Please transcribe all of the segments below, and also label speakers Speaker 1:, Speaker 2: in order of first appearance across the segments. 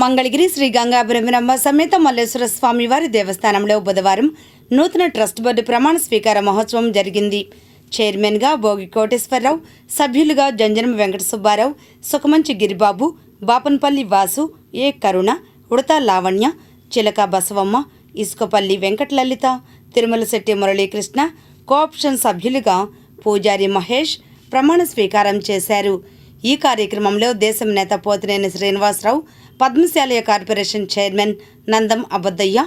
Speaker 1: మంగళగిరి శ్రీ గంగా బ్రహ్మరమ్మ సమేత మల్లేశ్వర స్వామి వారి దేవస్థానంలో బుధవారం నూతన ట్రస్ట్ బోర్డు ప్రమాణ స్వీకార మహోత్సవం జరిగింది. చైర్మన్గా భోగి కోటేశ్వరరావు సభ్యులుగా జంజనం వెంకట సుబ్బారావు సుఖమంచి గిరిబాబు బాపన్పల్లి వాసు ఏ కరుణ ఉడత లావణ్య చిలక బసవమ్మ ఇసుకపల్లి వెంకటలలిత తిరుమల శెట్టి మురళీకృష్ణ కోఆప్షన్ సభ్యులుగా పూజారి మహేష్ ప్రమాణ స్వీకారం చేశారు. ఈ కార్యక్రమంలో దేశం నేత Pothineni Srinivasarao Padmasalaya corporation chairman Nandam Abaddayya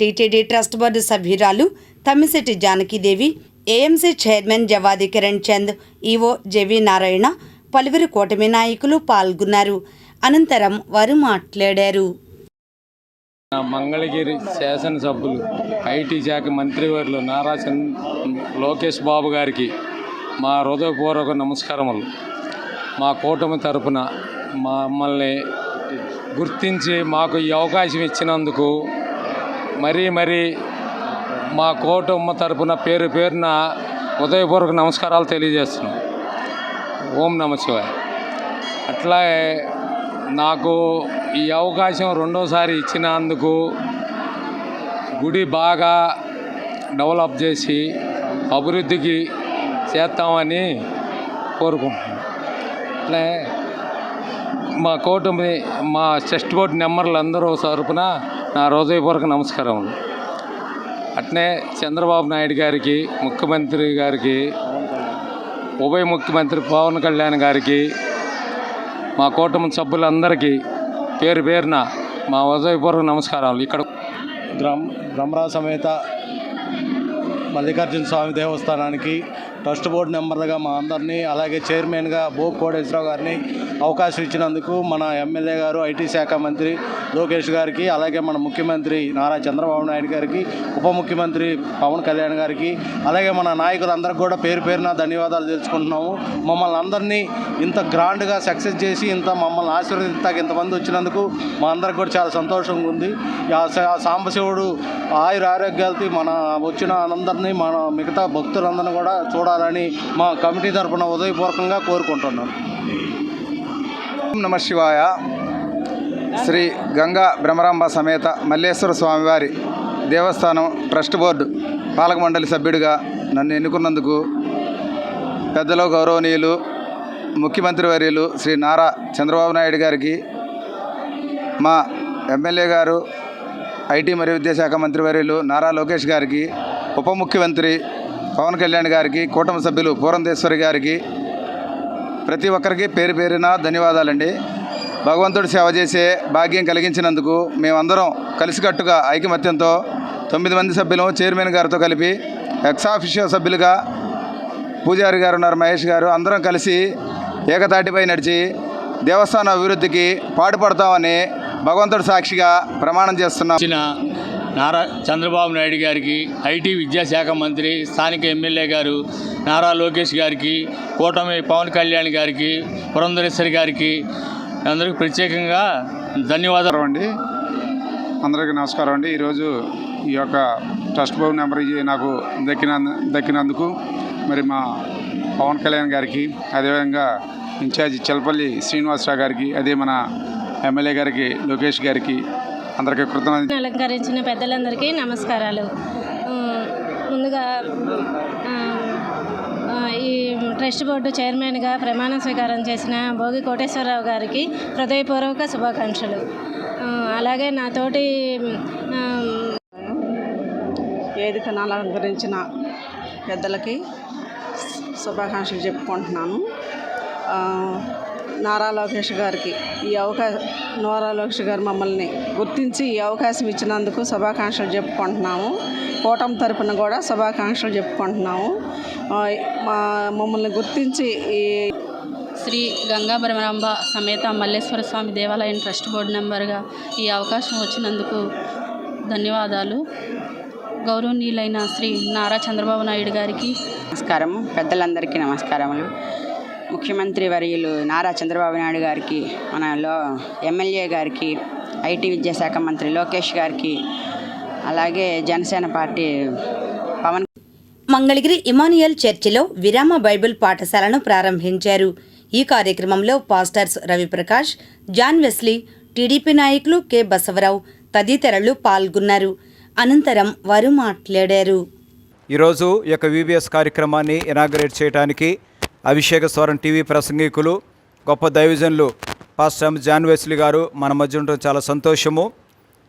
Speaker 1: TTD trust board సభ్యురాలు Tammisetti Janakidevi AMC chairman Jawadi Kiran Chand EO JV Narayana పలువురు కూటమి నాయకులు పాల్గొన్నారు. అనంతరం వారు మాట్లాడారు.
Speaker 2: మంగళగిరి శాసనసభ్యులు ఐటీ శాఖ మంత్రివర్యులు నారా చంద్ లోకేష్ బాబు గారికి మా హృదయపూర్వక నమస్కారములు. మా కూటమి తరపున మమ్మల్ని గుర్తించి మాకు ఈ అవకాశం ఇచ్చినందుకు మరీ మరీ మా కుటుంబ తరపున పేరు పేరున హృదయపూర్వక నమస్కారాలు తెలియజేస్తున్నాం. ఓం నమ శివాయ. అట్లాగే నాకు ఈ అవకాశం రెండోసారి ఇచ్చినందుకు గుడి బాగా డెవలప్ చేసి అభివృద్ధికి చేస్తామని కోరుకుంటున్నాను. అట్లే మా కూటమి మా చెస్ట్ బోర్డు నెంబర్లు అందరూ తరపున నా హృదయపూర్వక నమస్కారములు అట్నే చంద్రబాబు నాయుడు గారికి ముఖ్యమంత్రి గారికి ఉభయ ముఖ్యమంత్రి పవన్ కళ్యాణ్ గారికి మా కూటమి సభ్యులందరికీ పేరు పేరున మా హృదయపూర్వక నమస్కారాలు. ఇక్కడ
Speaker 3: గ్రామ బ్రహ్మరా సమేత మల్లికార్జున స్వామి దేవస్థానానికి ట్రస్ట్ బోర్డు మెంబర్గా మా అందరినీ అలాగే చైర్మన్గా బో కోటేశ్వరరావు గారిని అవకాశం ఇచ్చినందుకు మన ఎమ్మెల్యే గారు ఐటీ శాఖ మంత్రి లోకేష్ గారికి అలాగే మన ముఖ్యమంత్రి నారా చంద్రబాబు నాయుడు గారికి ఉప ముఖ్యమంత్రి పవన్ కళ్యాణ్ గారికి అలాగే మన నాయకులందరికీ కూడా పేరు పేరున ధన్యవాదాలు తెలుసుకుంటున్నాము. మమ్మల్ని అందరినీ ఇంత గ్రాండ్గా సక్సెస్ చేసి ఇంత మమ్మల్ని ఆశీర్వదించడానికి ఇంతమంది వచ్చినందుకు మా అందరికి కూడా చాలా సంతోషంగా ఉంది. ఆ సాంబశివుడు ఆయుర ఆరోగ్యాలతో మన వచ్చిన అందరినీ మన మిగతా భక్తులందరినీ కూడా చూడాలి. చూడాలని మా కమిటీ తరఫున ఉదయపూర్వకంగా కోరుకుంటున్నాను
Speaker 4: ఓం నమ శివాయ. శ్రీ గంగా భ్రమరాంబ సమేత మల్లేశ్వర స్వామివారి దేవస్థానం ట్రస్ట్ బోర్డు పాలక మండలి సభ్యుడిగా నన్ను ఎన్నుకున్నందుకు పెద్దలు గౌరవనీయులు ముఖ్యమంత్రి వర్యులు శ్రీ నారా చంద్రబాబు నాయుడు గారికి మా ఎమ్మెల్యే గారు ఐటీ మరియు విద్యాశాఖ మంత్రి వర్యులు నారా లోకేష్ గారికి ఉప ముఖ్యమంత్రి పవన్ కళ్యాణ్ గారికి కూటమి సభ్యులు పూరంధేశ్వరి గారికి ప్రతి ఒక్కరికి పేరు పేరిన ధన్యవాదాలండి. భగవంతుడు సేవ చేసే భాగ్యం కలిగించినందుకు మేమందరం కలిసికట్టుగా ఐకమత్యంతో తొమ్మిది మంది సభ్యులు చైర్మన్ గారితో కలిపి ఎక్సాఫిషియో సభ్యులుగా పూజారి గారు ఉన్నారు మహేష్ గారు అందరం కలిసి ఏకతాటిపై నడిచి దేవస్థాన అభివృద్ధికి పాటుపడతామని భగవంతుడు సాక్షిగా ప్రమాణం చేస్తున్నాం.
Speaker 5: నారా చంద్రబాబు నాయుడు గారికి ఐటీ విద్యాశాఖ మంత్రి స్థానిక ఎమ్మెల్యే గారు నారా లోకేష్ గారికి కూటమి పవన్ కళ్యాణ్ గారికి పురంధరేశ్వరి గారికి అందరికీ ప్రత్యేకంగా ధన్యవాదాలు.
Speaker 6: అండి. అందరికీ నమస్కారం అండి. ఈరోజు ఈ యొక్క ట్రస్ట్ బోర్డు నెంబర్ నాకు దక్కిన దక్కినందుకు మరి మా పవన్ కళ్యాణ్ గారికి అదేవిధంగా ఇన్ఛార్జి చలపల్లి శ్రీనివాసరావు గారికి అదే మన ఎమ్మెల్యే గారికి లోకేష్ గారికి అందరికీ కృతజ్ఞత
Speaker 7: అలంకరించిన పెద్దలందరికీ నమస్కారాలు. ముందుగా ఈ ట్రస్ట్ బోర్డు చైర్మన్గా ప్రమాణ స్వీకారం చేసిన భోగి కోటేశ్వరరావు గారికి హృదయపూర్వక శుభాకాంక్షలు. అలాగే నా తోటి
Speaker 8: వేదికను అలంకరించిన పెద్దలకి శుభాకాంక్షలు చెప్పుకుంటున్నాను. ఆ, నారా లోకేష్ గారికి ఈ అవకాశం నారా లోకేష్ గారు మమ్మల్ని గుర్తించి ఈ అవకాశం ఇచ్చినందుకు శుభాకాంక్షలు చెప్పుకుంటున్నాము. కూటమి తరపున కూడా శుభాకాంక్షలు చెప్పుకుంటున్నాము. మా మమ్మల్ని గుర్తించి ఈ
Speaker 9: శ్రీ గంగా భ్రమరాంబ సమేత మల్లేశ్వర స్వామి దేవాలయం ట్రస్ట్ బోర్డు మెంబర్గా ఈ అవకాశం వచ్చినందుకు ధన్యవాదాలు. గౌరవనీయులైన శ్రీ నారా చంద్రబాబు నాయుడు గారికి
Speaker 10: నమస్కారం. పెద్దలందరికీ నమస్కారములు. ముఖ్యమంత్రి వర్యులు నారా చంద్రబాబు నాయుడు గారికి మన లో ఎమ్మెల్యే గారికి ఐటీ విద్యాశాఖ మంత్రి లోకేష్ గారికి అలాగే జనసేన పార్టీ పవన్
Speaker 1: మంగళగిరి ఇమానియల్ చర్చిలో విరామ బైబిల్ పాఠశాలను ప్రారంభించారు. ఈ కార్యక్రమంలో pastors Raviprakash John Wesley TDP నాయకులు కె బసవరావు తదితరులు పాల్గొన్నారు. అనంతరం వారు మాట్లాడారు.
Speaker 11: ఈరోజు ఈ యొక్క విబిఎస్ కార్యక్రమాన్ని ఇనాగరేట్ చేయడానికి అభిషేక స్వరం టీవీ ప్రసంగికులు గొప్ప దైవజనులు పాస్టర్ ఎం. జాన్ వెస్లీ గారు మన మధ్య ఉండడం చాలా సంతోషము.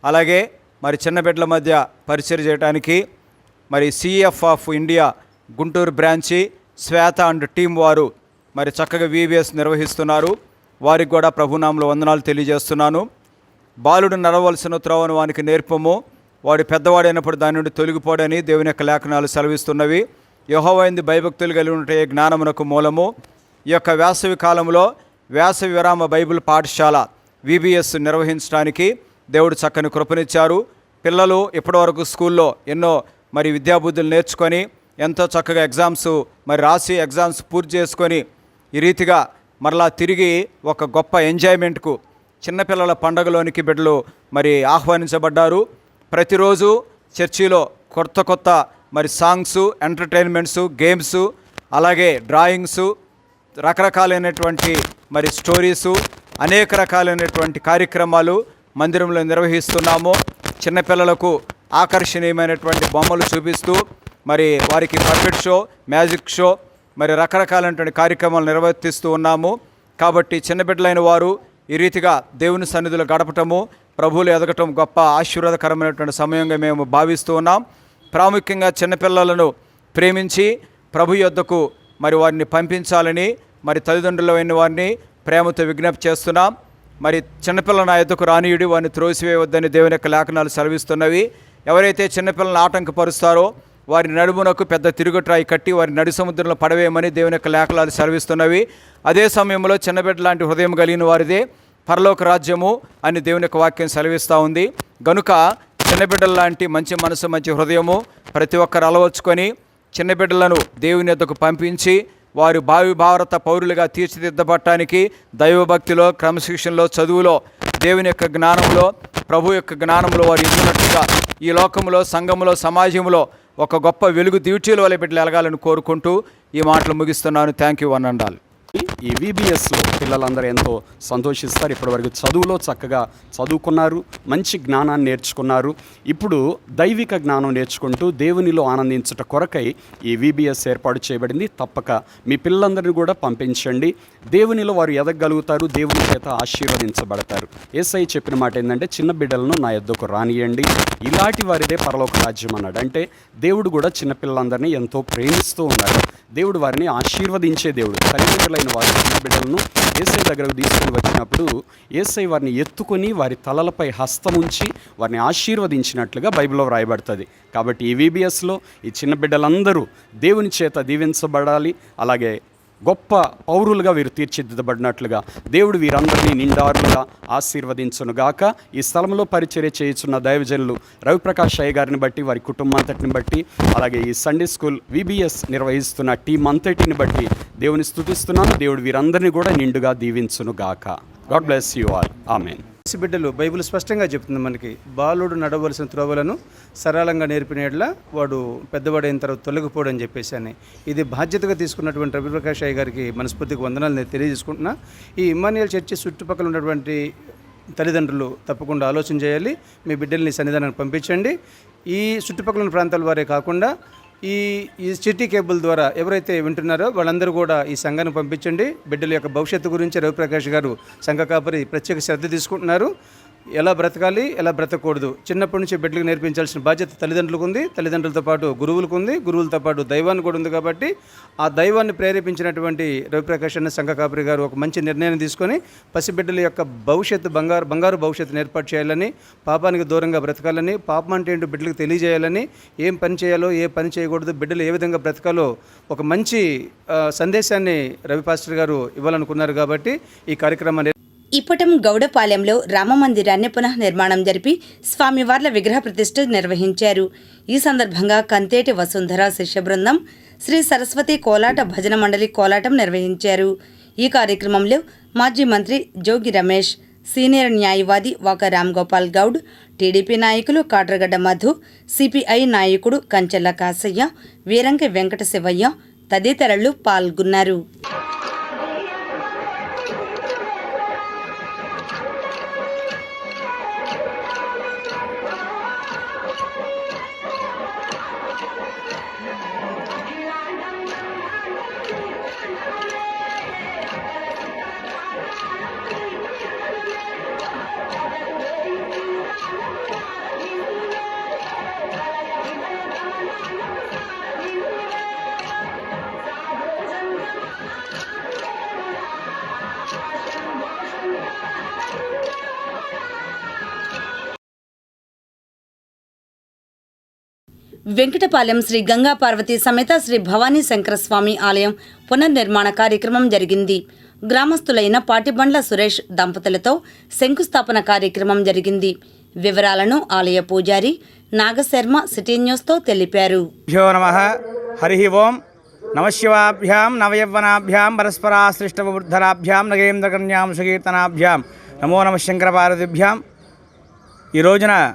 Speaker 11: అలాగే మరి చిన్న బిడ్డల మధ్య పరిచయం చేయడానికి మరి CF of India Guntur branch Swetha and team వారు మరి చక్కగా వీవీఎస్ నిర్వహిస్తున్నారు. వారికి కూడా ప్రభునామంలో వందనాలు తెలియజేస్తున్నాను. బాలుడు నడవలసిన త్రోవను వానికి నేర్పము. వాడు పెద్దవాడైనప్పుడు దాని నుండి తొలగిపోడని దేవుని యొక్క లేఖనాలు సెలవిస్తున్నవి. యహోవైంది భయభక్తులు కలిగి ఉంటే జ్ఞానమునకు మూలము. ఈ యొక్క వేసవి కాలంలో వేసవి విరామ బైబిల్ పాఠశాల విబిఎస్ నిర్వహించడానికి దేవుడు చక్కని కృపనిచ్చారు. పిల్లలు ఇప్పటివరకు స్కూల్లో ఎన్నో మరి విద్యాబుద్ధులు నేర్చుకొని ఎంతో చక్కగా ఎగ్జామ్స్ మరి రాసి ఎగ్జామ్స్ పూర్తి చేసుకొని ఈ రీతిగా మరలా తిరిగి ఒక గొప్ప ఎంజాయ్మెంట్కు చిన్నపిల్లల పండగలోనికి బిడ్డలు మరి ఆహ్వానించబడ్డారు. ప్రతిరోజు చర్చిలో కొత్త కొత్త మరి సాంగ్స్ ఎంటర్టైన్మెంట్స్ గేమ్స్ అలాగే డ్రాయింగ్స్ రకరకాలైనటువంటి మరి స్టోరీసు అనేక రకాలైనటువంటి కార్యక్రమాలు మందిరంలో నిర్వహిస్తున్నాము. చిన్నపిల్లలకు ఆకర్షణీయమైనటువంటి బొమ్మలు చూపిస్తూ మరి వారికి పర్ఫెక్ట్ షో మ్యాజిక్ షో మరి రకరకాలైనటువంటి కార్యక్రమాలు నిర్వర్తిస్తూ ఉన్నాము. కాబట్టి చిన్న బిడ్డలైన వారు ఈ రీతిగా దేవుని సన్నిధిలో గడపటము ప్రభువులు ఎదగటం గొప్ప ఆశీర్వాదకరమైనటువంటి సమయంగా మేము భావిస్తూ ఉన్నాం. ప్రాముఖ్యంగా చిన్నపిల్లలను ప్రేమించి ప్రభు యొద్దకు మరి వారిని పంపించాలని మరి తల్లిదండ్రులైన వారిని ప్రేమతో విజ్ఞప్తి చేస్తున్నాం. మరి చిన్నపిల్లల నా యొద్దకు రానియుడి వారిని త్రోసివేయవద్దని దేవుని యొక్క లేఖనాలు సెలవిస్తున్నవి. ఎవరైతే చిన్నపిల్లలను ఆటంకపరుస్తారో వారి నడుమునకు పెద్ద తిరుగుట్రాయి కట్టి వారి నడి సముద్రంలో పడవేయమని దేవుని యొక్క లేఖనాలు సెలవిస్తున్నవి. అదే సమయంలో చిన్నబిడ్డ లాంటి హృదయం కలిగిన వారిదే పరలోక రాజ్యము అని దేవుని యొక్క వాక్యం సెలవిస్తూ ఉంది. గనుక చిన్నబిడ్డల లాంటి మంచి మనసు మంచి హృదయము ప్రతి ఒక్కరు అలవర్చుకొని చిన్నబిడ్డలను దేవుని ఎద్దకు పంపించి వారు భావి భారత పౌరులుగా తీర్చిదిద్దబట్టడానికి దైవభక్తిలో క్రమశిక్షణలో చదువులో దేవుని యొక్క జ్ఞానంలో ప్రభు యొక్క జ్ఞానంలో వారు ఎదిగినట్టుగా ఈ లోకంలో సంఘంలో సమాజంలో ఒక గొప్ప వెలుగు దివిటీల వల్ల బిడ్డలు ఎలగాలని కోరుకుంటూ ఈ మాటలు ముగిస్తున్నాను. Thank you one and all
Speaker 12: ఈ విబిఎస్లో పిల్లలందరూ ఎంతో సంతోషిస్తారు. ఇప్పటివరకు చదువులో చక్కగా చదువుకున్నారు. మంచి జ్ఞానాన్ని నేర్చుకున్నారు. ఇప్పుడు దైవిక జ్ఞానం నేర్చుకుంటూ దేవునిలో ఆనందించుట కొరకై ఈ విబిఎస్ ఏర్పాటు చేయబడింది. తప్పక మీ పిల్లలందరినీ కూడా పంపించండి. దేవునిలో వారు ఎదగలుగుతారు. దేవుని చేత ఆశీర్వదించబడతారు. ఏసఐ చెప్పిన మాట ఏంటంటే చిన్న బిడ్డలను నా ఎద్దకు రానియండి. ఇలాంటి వారిదే పరలోక రాజ్యం అన్నాడు. అంటే దేవుడు కూడా చిన్నపిల్లలందరినీ ఎంతో ప్రేమిస్తూ ఉన్నాడు దేవుడు వారిని ఆశీర్వదించే దేవుడు. తల్లిదండ్రులైన వారు చిన్న బిడ్డలను ఏసై దగ్గరకు తీసుకుని వచ్చినప్పుడు ఏసై వారిని ఎత్తుకొని వారి తలలపై హస్తముంచి వారిని ఆశీర్వదించినట్లుగా బైబిల్లో వ్రాయబడుతుంది. కాబట్టి ఈ వీబీఎస్లో ఈ చిన్న బిడ్డలందరూ దేవుని చేత దీవించబడాలి అలాగే గొప్ప పౌరులుగా వీరు తీర్చిదిద్దబడినట్లుగా దేవుడు వీరందరినీ నిండారులుగా ఆశీర్వదించునుగాక. ఈ స్థలంలో పరిచర్య చేయుచున్న దైవజనులు రవిప్రకాష్ అయ్య గారిని బట్టి వారి కుటుంబం అంతటిని బట్టి అలాగే ఈ సండే స్కూల్ విబిఎస్ నిర్వహిస్తున్న టీం అంతటిని బట్టి దేవుని స్థుతిస్తున్నాను. దేవుడు వీరందరినీ కూడా నిండుగా దీవించును గాక. God bless you all amen
Speaker 13: బిడ్డలు బైబిల్ స్పష్టంగా చెప్తుంది మనకి. బాలుడు నడవలసిన త్రోవలను సరళంగా నేర్పిన వాడు పెద్దవాడైన తర్వాత తొలగిపోడు అని చెప్పేసి అని. ఇది బాధ్యతగా తీసుకున్నటువంటి రవిప్రకాష్ అయ్య గారికి మనస్ఫూర్తికి వందనాలు నేను తెలియజేసుకుంటున్నా. ఈ ఇమానియల్ చర్చి చుట్టుపక్కల ఉన్నటువంటి తల్లిదండ్రులు తప్పకుండా ఆలోచన చేయాలి. మీ బిడ్డల్ని సన్నిధానానికి పంపించండి. ఈ చుట్టుపక్కల ఉన్న ప్రాంతాల వారే కాకుండా ఈ ఈ సిటీ కేబుల్ ద్వారా ఎవరైతే వింటున్నారో వాళ్ళందరూ కూడా ఈ సంఘాన్ని పంపించండి. బిడ్డల యొక్క భవిష్యత్తు గురించి రవిప్రకాష్ గారు సంఘ కాపరి ప్రత్యేక శ్రద్ధ తీసుకుంటున్నారు. ఎలా బ్రతకాలి ఎలా బ్రతకూడదు? చిన్నప్పటి నుంచి బిడ్డలకు నేర్పించాల్సిన బాధ్యత తల్లిదండ్రులకు ఉంది. తల్లిదండ్రులతో పాటు గురువులకు ఉంది. గురువులతో పాటు దైవాన్ని కూడా ఉంది కాబట్టి ఆ దైవాన్ని ప్రేరేపించినటువంటి రవిప్రకాష్ అన్న సంఘ కాపరి గారు ఒక మంచి నిర్ణయం తీసుకొని పసిబిడ్డల యొక్క భవిష్యత్తు బంగారు బంగారు భవిష్యత్తును ఏర్పాటు చేయాలని పాపానికి దూరంగా బ్రతకాలని పాపం అంటే ఏంటో బిడ్డలకు తెలియజేయాలని ఏం పని చేయాలో ఏ పని చేయకూడదు బిడ్డలు ఏ విధంగా బ్రతకాలో ఒక మంచి సందేశాన్ని రవి పాస్టర్ గారు ఇవ్వాలనుకున్నారు కాబట్టి ఈ కార్యక్రమాన్ని
Speaker 1: ఇప్పటం గౌడపాలెంలో రామమందిరాన్ని పునఃనిర్మాణం పునః నిర్మాణం జరిపి స్వామివార్ల విగ్రహ ప్రతిష్ఠ నిర్వహించారు. ఈ సందర్భంగా కంతేటి వసుంధర శిష్య బృందం శ్రీ సరస్వతి కోలాట భజన మండలి కోలాటం నిర్వహించారు. ఈ కార్యక్రమంలో మాజీ మంత్రి జోగి రమేష్ సీనియర్ న్యాయవాది వాక రామ్ గోపాల్ గౌడ్ టీడీపీ నాయకులు కాట్రగడ్డ మధు సిపిఐ నాయకుడు కంచెల్ల కాసయ్య వీరంగ వెంకట శివయ్య తదితరులు పాల్గొన్నారు. వెంకటపాలెం శ్రీ గంగా పార్వతి సమేత శ్రీ భవానీ శంకరస్వామి ఆలయం పునర్నిర్మాణ కార్యక్రమం జరిగింది. గ్రామస్తులైన పాటిబండ్ల సురేష్ దంపతులతో శంకుస్థాపన కార్యక్రమం జరిగింది. వివరాలను ఆలయ పూజారి నాగశర్మ సిటీ న్యూస్తో తెలిపారు.
Speaker 14: హరి ఓం. నమశివాభ్యాం నవయవ్వనాభ్యాం పరస్పరాశ్లిష్టవృద్ధరాభ్యాం నగేంద్రకన్యాం సుకీర్తనాభ్యాం. నమో నమ శంకర పార్వతిభ్యాం. ఈ రోజున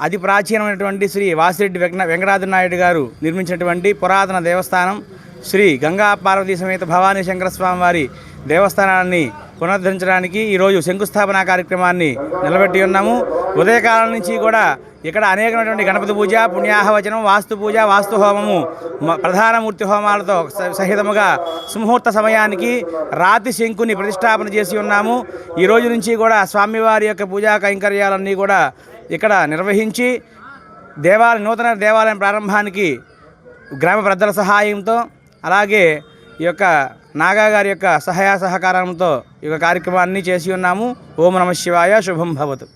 Speaker 14: అతి ప్రాచీనమైనటువంటి శ్రీ వాసిరెడ్డి వెంకట వెంకటాద్రి నాయుడు గారు నిర్మించినటువంటి పురాతన దేవస్థానం శ్రీ గంగా పార్వతీ సమేత భవానీ శంకరస్వామి వారి దేవస్థానాన్ని పునరుద్ధరించడానికి ఈరోజు శంకుస్థాపన కార్యక్రమాన్ని నిలబెట్టి ఉన్నాము. ఉదయకాలం నుంచి కూడా ఇక్కడ అనేకమైనటువంటి గణపతి పూజ పుణ్యాహవచనం వాస్తు పూజ వాస్తు హోమము ప్రధానమూర్తి ప్రధాన మూర్తి హోమాలతో స- సహితముగా సుముహూర్త సమయానికి రాతి శంకుని ప్రతిష్టాపన చేసి ఉన్నాము. ఈ రోజు నుంచి కూడా స్వామివారి యొక్క పూజా కైంకర్యాలన్నీ కూడా ఇక్కడ నిర్వహించి దేవాలయ నూతన దేవాలయం ప్రారంభానికి గ్రామ పెద్దల సహాయంతో అలాగే ఈ యొక్క నాగా గారి యొక్క సహాయ సహకారంతో ఈ యొక్క కార్యక్రమాన్ని చేసి ఉన్నాము. ఓం నమ శివాయ శుభం భవతు.